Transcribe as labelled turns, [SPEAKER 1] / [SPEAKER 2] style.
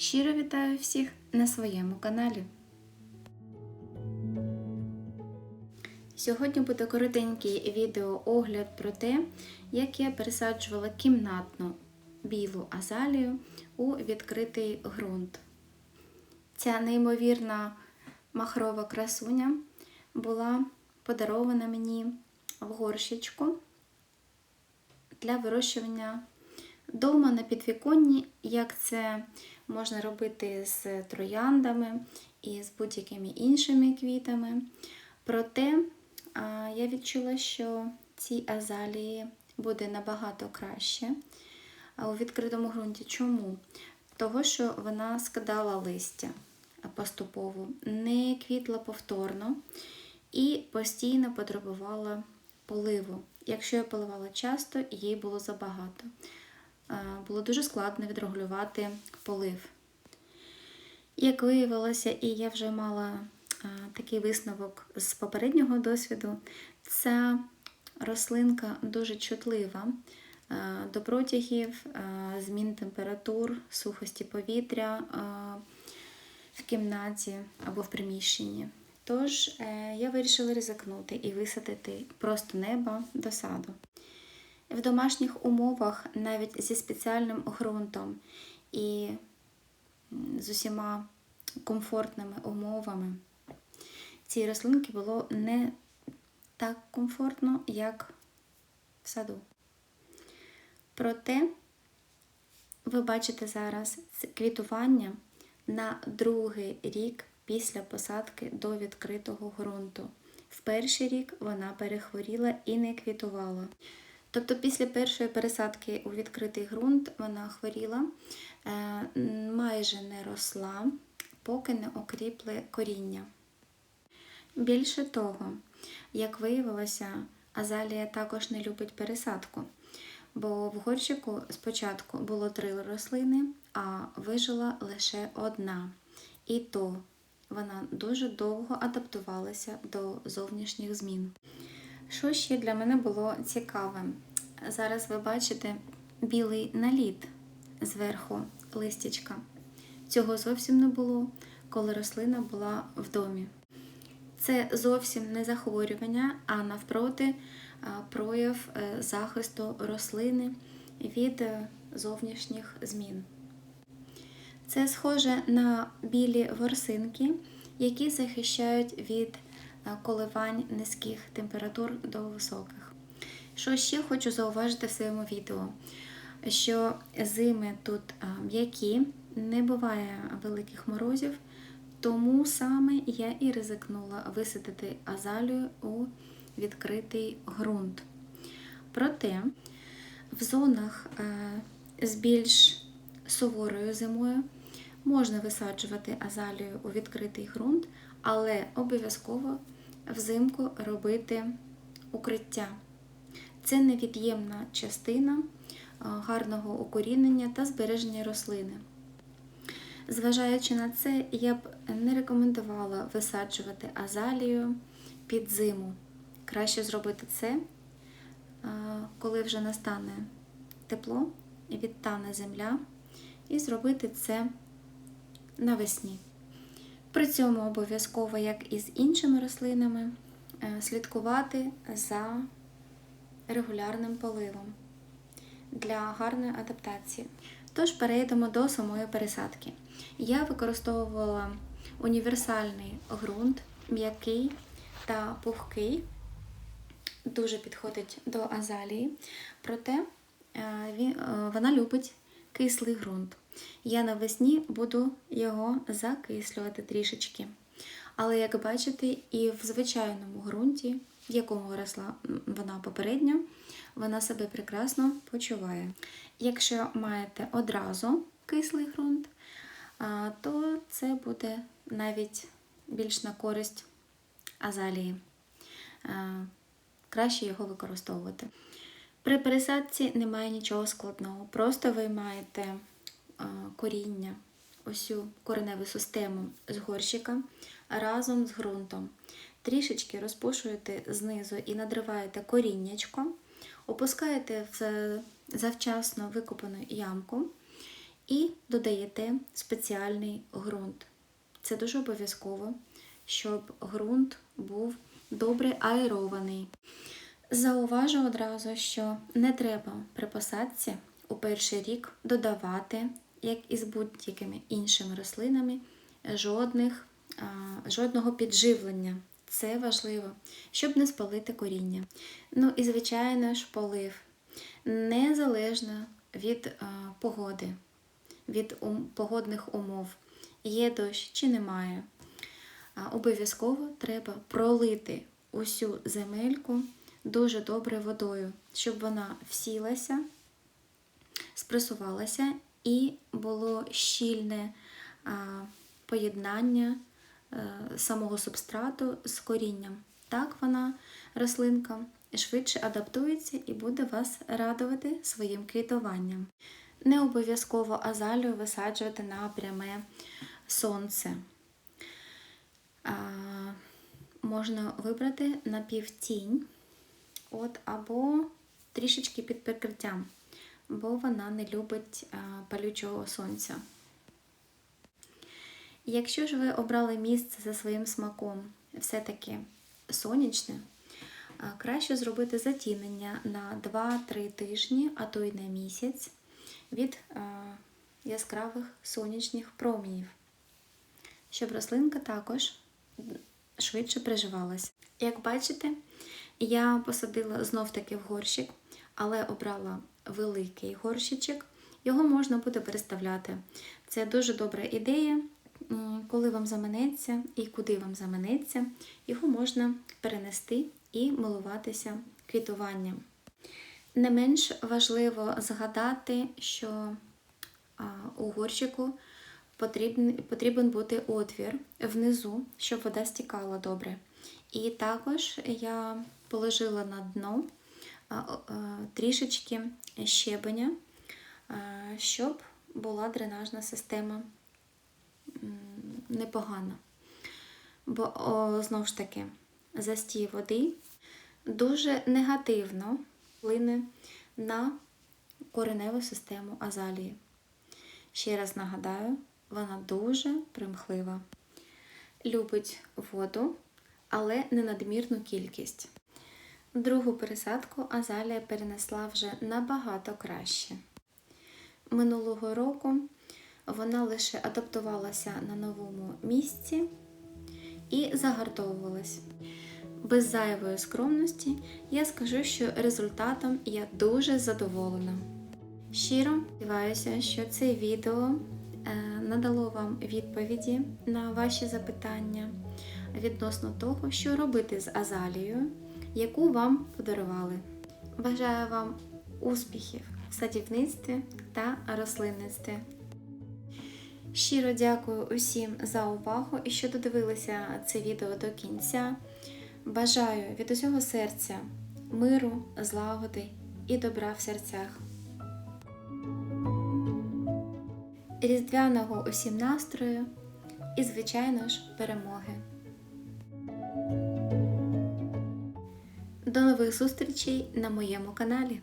[SPEAKER 1] Щиро вітаю всіх на своєму каналі. Сьогодні буде коротенький відеоогляд про те, як я пересаджувала кімнатну білу азалію у відкритий ґрунт. Ця неймовірна махрова красуня була подарована мені в горщичку для вирощування вдома на підвіконні, як це можна робити з трояндами і з будь-якими іншими квітами. Проте я відчула, що цій азалії буде набагато краще у відкритому ґрунті. Чому? Того, що вона скидала листя поступово, не квітла повторно і постійно потребувала поливу. Якщо я поливала часто, їй було забагато. Е, Було дуже складно відрегулювати полив. Як виявилося, і я вже мала е, такий висновок з попереднього досвіду, ця рослинка дуже чутлива е, до протягів, змін температур, сухості повітря в кімнаті або в приміщенні. Тож я вирішила ризикнути і висадити просто неба до саду. В домашніх умовах, навіть зі спеціальним ґрунтом і з усіма комфортними умовами, цій рослинки було не так комфортно, як в саду. Проте ви бачите зараз квітування на другий рік після посадки до відкритого ґрунту. В перший рік вона перехворіла і не квітувала. Тобто після першої пересадки у відкритий ґрунт вона хворіла, е, майже не росла, поки не окріпли коріння. Більше того, як виявилося, азалія також не любить пересадку, бо в горщику спочатку було три рослини, а вижила лише одна. І то вона дуже довго адаптувалася до зовнішніх змін. Що ще для мене було цікавим? Зараз ви бачите білий наліт зверху листячка. Цього зовсім не було, коли рослина була в домі. Це зовсім не захворювання, а навпроти прояв е, захисту рослини від е, зовнішніх змін. Це схоже на білі ворсинки, які захищають від е, коливань низьких температур до високих. Що ще хочу зауважити в своєму відео, що зими тут е, м'які, не буває великих морозів, тому саме я і ризикнула висадити азалію у відкритий ґрунт. Проте в зонах е, з більш суворою зимою можна висаджувати азалію у відкритий ґрунт, але обов'язково взимку робити укриття. Це невід'ємна частина е, гарного укорінення та збереження рослини. Зважаючи на це, я б не рекомендувала висаджувати азалію під зиму. Краще зробити це, е, коли вже настане тепло, відтане земля, і зробити це навесні. При цьому обов'язково, як і з іншими рослинами, е, слідкувати за регулярним поливом для гарної адаптації. Тож перейдемо до самої пересадки. Я використовувала універсальний ґрунт, м'який та пухкий, дуже підходить до азалії, проте е, е, вона любить кислий ґрунт. Я навесні буду його закислювати трішечки. Але, як бачите, і в звичайному ґрунті, в якому росла м, вона попередньо, вона себе прекрасно почуває. Якщо маєте одразу кислий ґрунт, то це буде навіть більш на користь азалії. Краще його використовувати. При пересадці немає нічого складного. Просто ви маєте коріння, усю кореневу систему з горщика разом з ґрунтом. Трішечки розпушуєте знизу і надриваєте коріннячко, опускаєте в завчасно викопану ямку і додаєте спеціальний ґрунт. Це дуже обов'язково, щоб ґрунт був добре аерований. Зауважу одразу, що не треба при посадці у перший рік додавати, як і з будь-якими іншими рослинами, жодних, жодного підживлення. Це важливо, щоб не спалити коріння. Ну і, звичайно ж, полив незалежно від погоди, від погодних умов. Є дощ чи немає. Обов'язково треба пролити усю земельку дуже добре водою, щоб вона всілася, спресувалася і було щільне поєднання е, самого субстрату з корінням. Так вона, рослинка, швидше адаптується і буде вас радувати своїм квітуванням. Не обов'язково азалію висаджувати на пряме сонце. А, можна вибрати напівтінь, от, або трішечки під прикриттям, бо вона не любить а, палючого сонця. Якщо ж ви обрали місце за своїм смаком все-таки сонячне, а, краще зробити затінення на 2-3 тижні, а то й на місяць від а, яскравих сонячних промінів, щоб рослинка також швидше приживалась. Як бачите, я посадила знов-таки в горщик, але обрала великий горщичок. Його можна буде переставляти. Це дуже добра ідея, коли вам заманеться і куди вам заманеться, його можна перенести і милуватися квітуванням. Не менш важливо згадати, що у горщику потрібен, потрібен бути отвір внизу, щоб вода стікала добре. І також я положила на дно а, трішечки щебеня, щоб була дренажна система непогана. Бо, знову ж таки, застій води дуже негативно вплине на кореневу систему азалії. Ще раз нагадаю, вона дуже примхлива. Любить воду, але не надмірну кількість. Другу пересадку азалія перенесла вже набагато краще. Минулого року вона лише адаптувалася на новому місці і загартовувалась. Без зайвої скромності я скажу, що результатом я дуже задоволена. Щиро сподіваюся, що це відео надало вам відповіді на ваші запитання відносно того, що робити з азалією, яку вам подарували. Бажаю вам успіхів в садівництві та рослинництві. Щиро дякую усім за увагу і що додивилися це відео до кінця. Бажаю від усього серця миру, злагоди і добра в серцях. Різдвяного усім настрою і, звичайно ж, перемоги. До нових зустрічей на моєму каналі.